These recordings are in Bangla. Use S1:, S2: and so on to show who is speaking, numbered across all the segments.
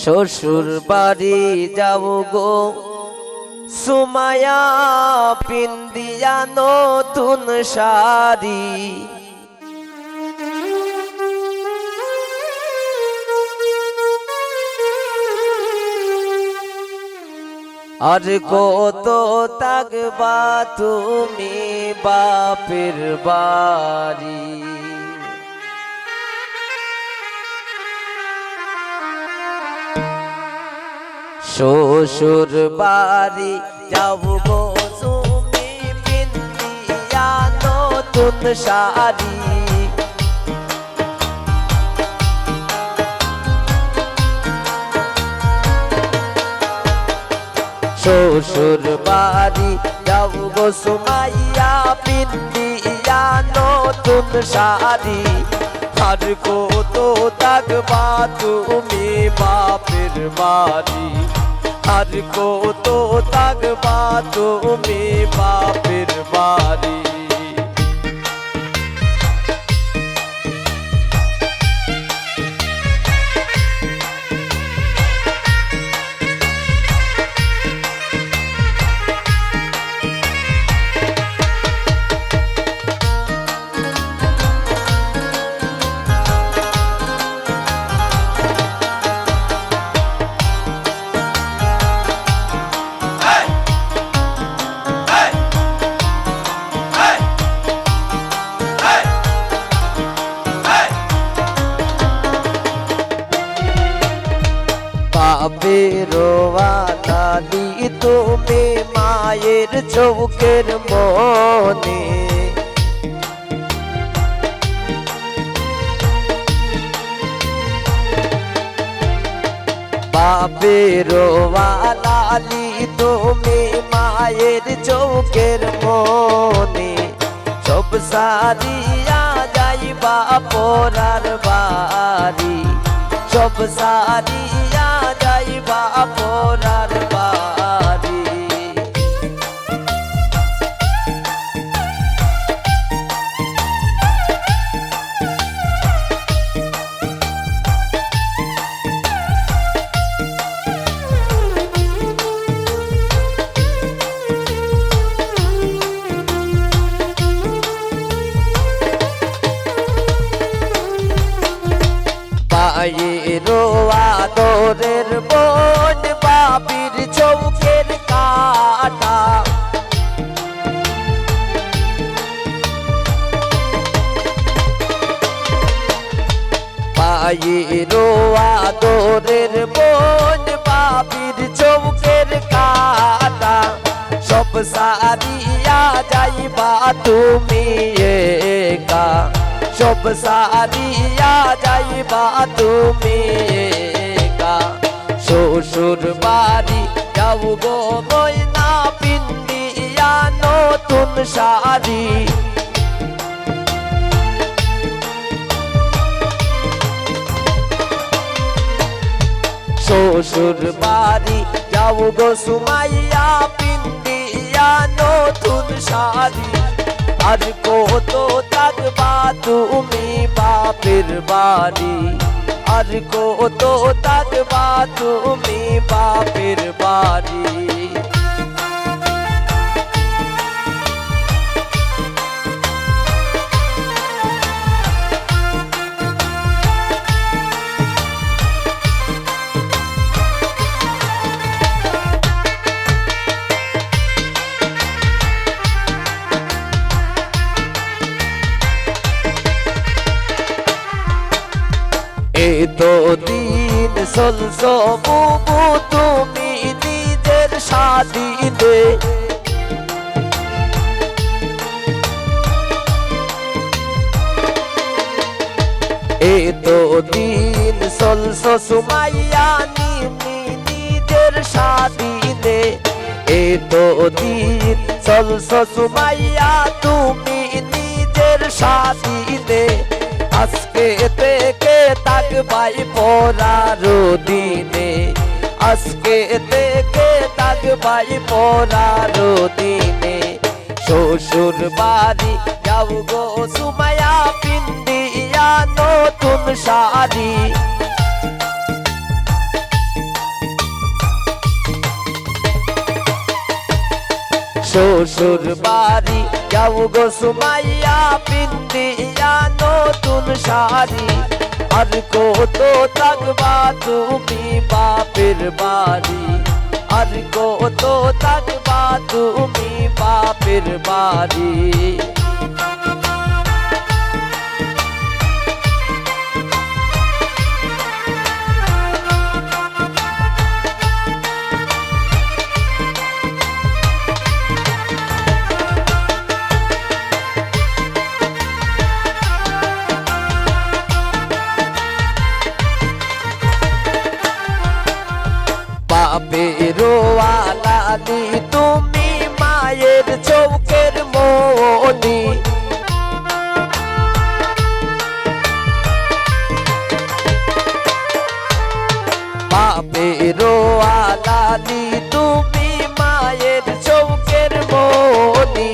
S1: শ্বশুর বাড়ি যাব গো। সুমায়া পিন্দিয়া নতুন শাড়ি। আর কত তাকবা তুমি বাপের বাড়ি। শ্বশুর বাড়ি যাব গো তুমি পিন্দিয়া নতুন শাড়ি। শ্বশুর বাড়ি যাব গো সুমাইয়া পিন্দিয়া নতুন শাড়ি। আর কত থাকবা তুমি বাপের বাড়ি। আর কত থাকবা তুমি বাপের বাড়ি। বাপের দাদি তুমি মায়ের চৌকের মনে বাপের লালি তুমি মায়ের চৌকের মনে সব সারিয়া যাইবা পরার বাড়ি সব সারিয়া যাইবা পায়েরো আদরের বোন বাপির চৌকের কাটা। সব সারিয়া যাইবা তুমি একা। সব সারিয়া যাইবা তুমি একা। শ্বশুর বাড়ি যাও গো ময়না পিন্দিয়া নতুন শাড়ি। শ্বশুর বাড়ি, যাও গো সুমাইয়া পিন্দিয়া নতুন শাড়ি। আর কত থাকবা তুমি বাপের বাড়ি। আর কত থাকবা তুমি বাপের বাড়ি। সলস বুবু, তুমি নিজের স্বাধীনে এই তো দিন সলস সুমাইয়া নিমি নিজের স্বাধীনে এই তো দিন সলস সুমাইয়া, তুমি নিজের স্বাধীনে আজকে থেকে থাকবাই পরারো দিনে আজকে থেকে থাকবাই পরারো দিনে শ্বশুর বাড়ি যাও গো সুমায়া পিন্দিয়া নতুন শাড়ি। শ্বশুর বাড়ি যাও গো সুমাইয়া পিন্দিয়া নতুন শাড়ি। আর কত থাকবা তুমি বাপের বাড়ি আর কত থাকবা তুমি বাপের বাড়ি আলাদি তুমি মায়ের চৌকের মনি বাপেরও আলাদি তুমি মায়ের চৌকের মনি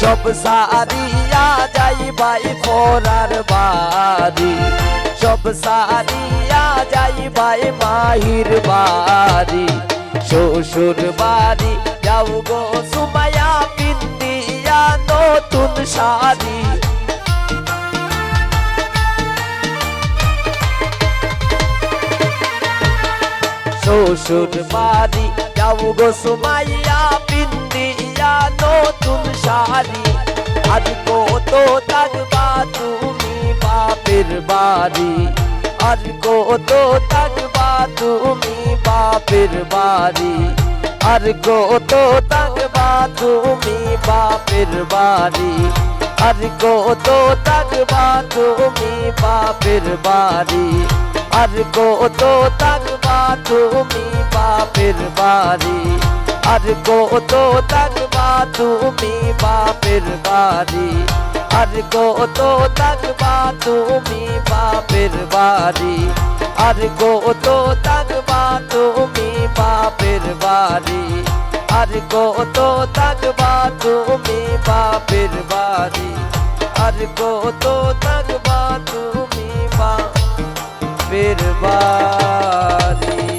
S1: সব সারিয়া যাই বাই পরার বাড়ি। সব সারিয়া যাই বাই মাহির বাড়ি। শ্বশুর বাড়ি যাও গো সুমায়া পিন্দিয়া নতুন শাড়ি। শ্বশুর বাড়ি যাও গো সুমাইয়া পিন্দিয়া নতুন শাড়ি। আজ কত থাকবা তুমি বাপের বাড়ি। আজ কত থাকবা তুমি বাপের বাড়ি। আর কত থাকবা তুমি বাপের বাড়ি। আর কত থাকবা তুমি বাপের বাড়ি। আর কত থাকবা তুমি বাপের বাড়ি। আর কত থাকবা তুমি বাপের বাড়ি। আর কত থাকবা তুমি বাপের বাড়ি। আর কত থাকবা তুমি বাপের বাড়ি। আর কত থাকবা তুমি বাপের বাড়ি। আর কত থাকবা তুমি বাপের বাড়ি।